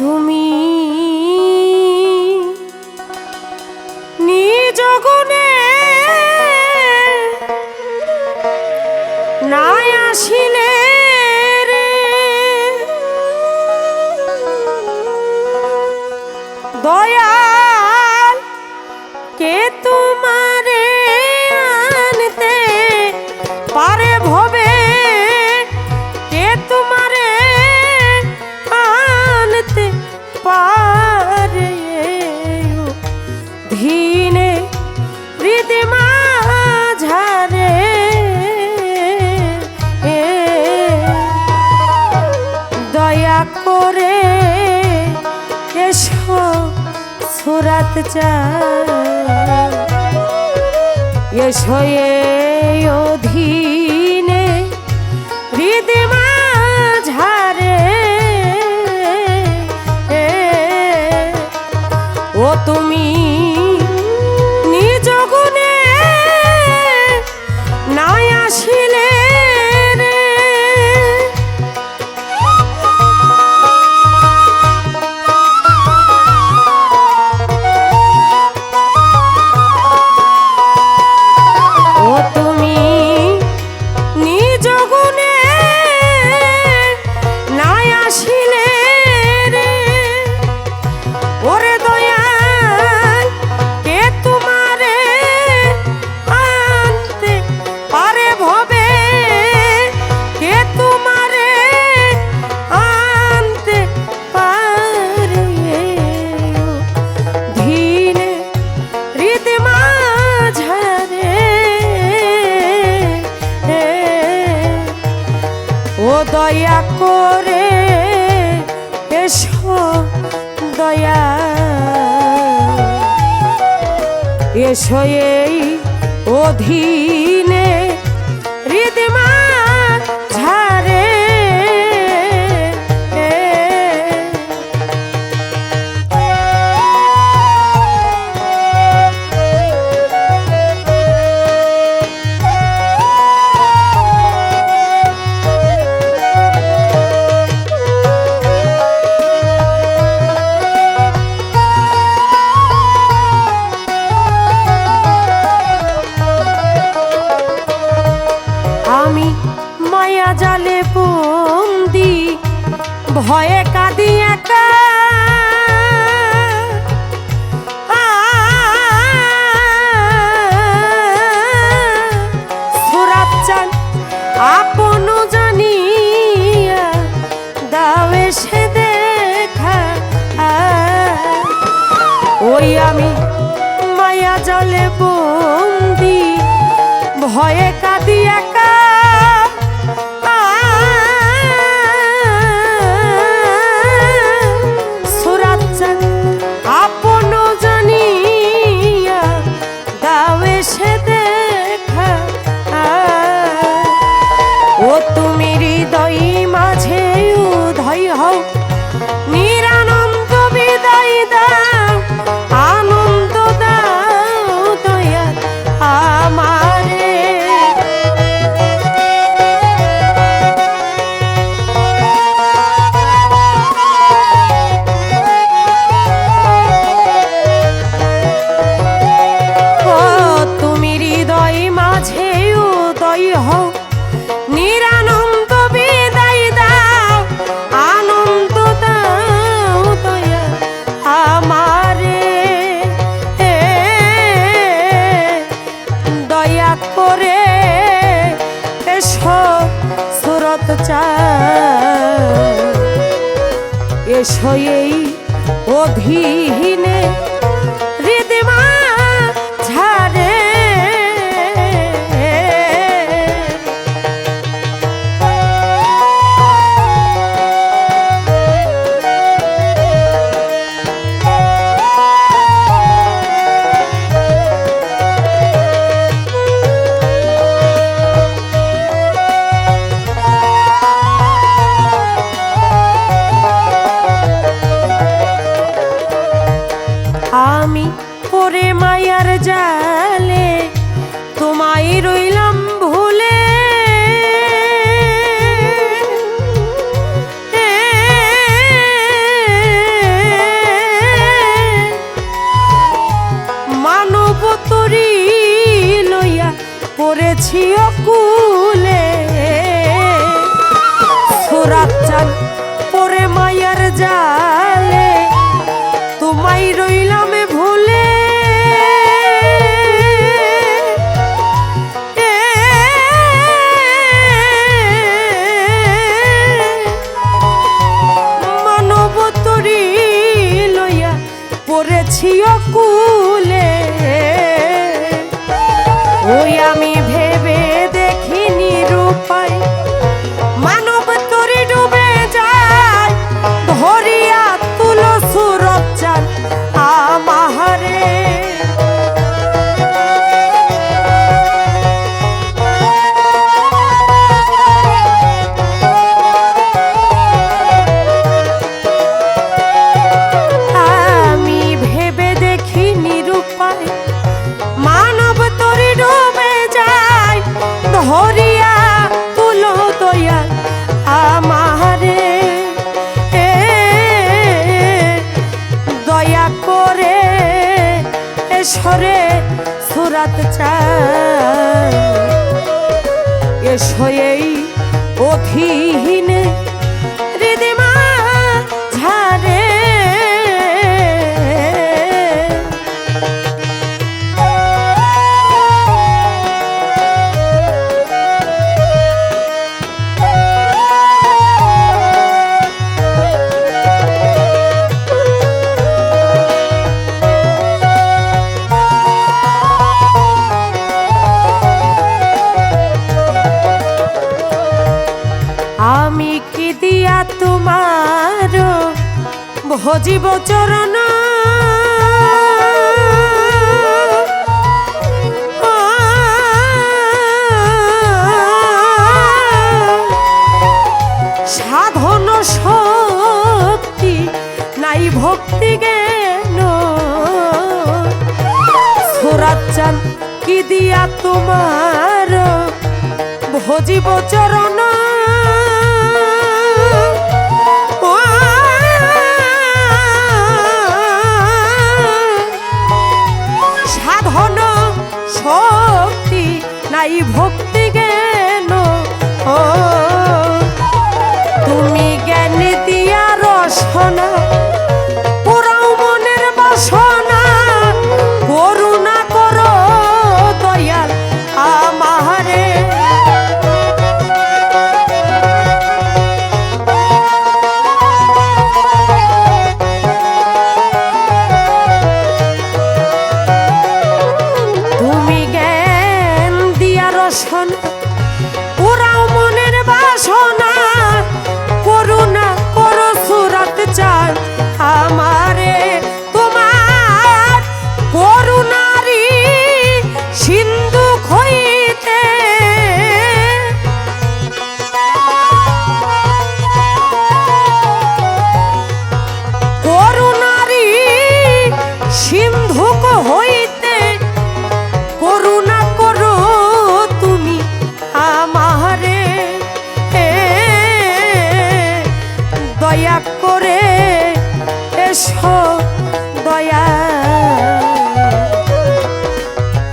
তুমি নিজ নাই আসিলে দয়াল কে তোমার করে এসো সুরাত যা এসো এ অধীনে হৃদয় এসো এই অধীর ভয়ে কাঁদি একা। জানিয়া দাওয়ে সে দেখা। ওই আমি মায়া জলে বন্দি, ভয়ে কাঁদি এক। বাঁচাও এসো এই অধীনে আশার জালে তোমায় রইলাম ভুলে। মানব তরি লইয়া করেছি অকুলে। সুরাত পরে মায়ার যা New অধীনে সহজীব চরণ। সাধন শক্তি নাই ভক্তি জ্ঞান। সুরাচান কি দিয়া তোমার? ভজিব চরণ। শোনা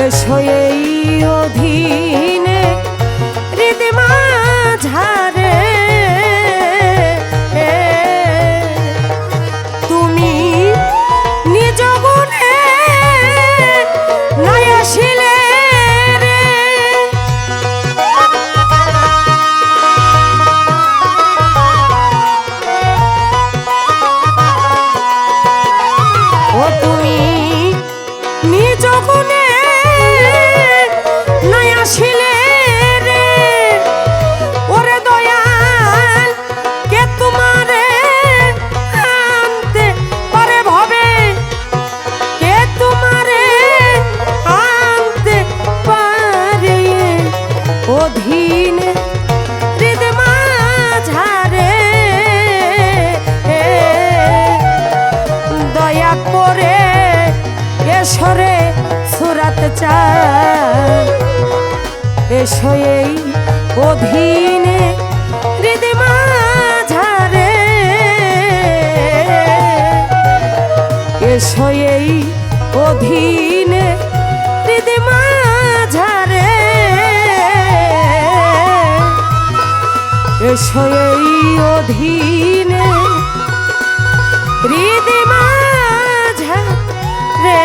এসো এই অধীনে রিদিমা ঝাড় সরে সুরাতে চায় এসো এই অধীনে হৃদিমা ঝারে এসো এই অধীনে হৃদিমা ঝারে এসো এই অধীনে হৃদিমা ঝারে